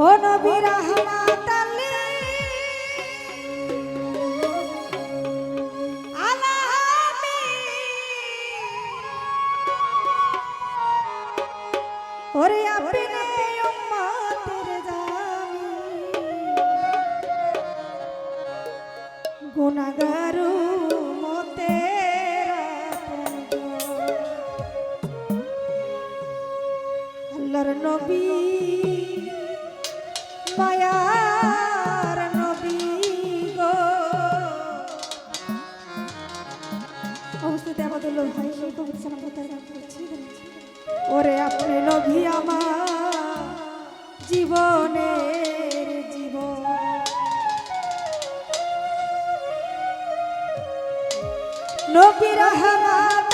ও নবী রহমাত ওরে আপনি উম্মতের জামি গুনাহগারু সালাম করতে ওরে আপনি নবী আমার জীবনের জীবন। নবী রহমাতাল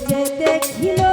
যে দেখিল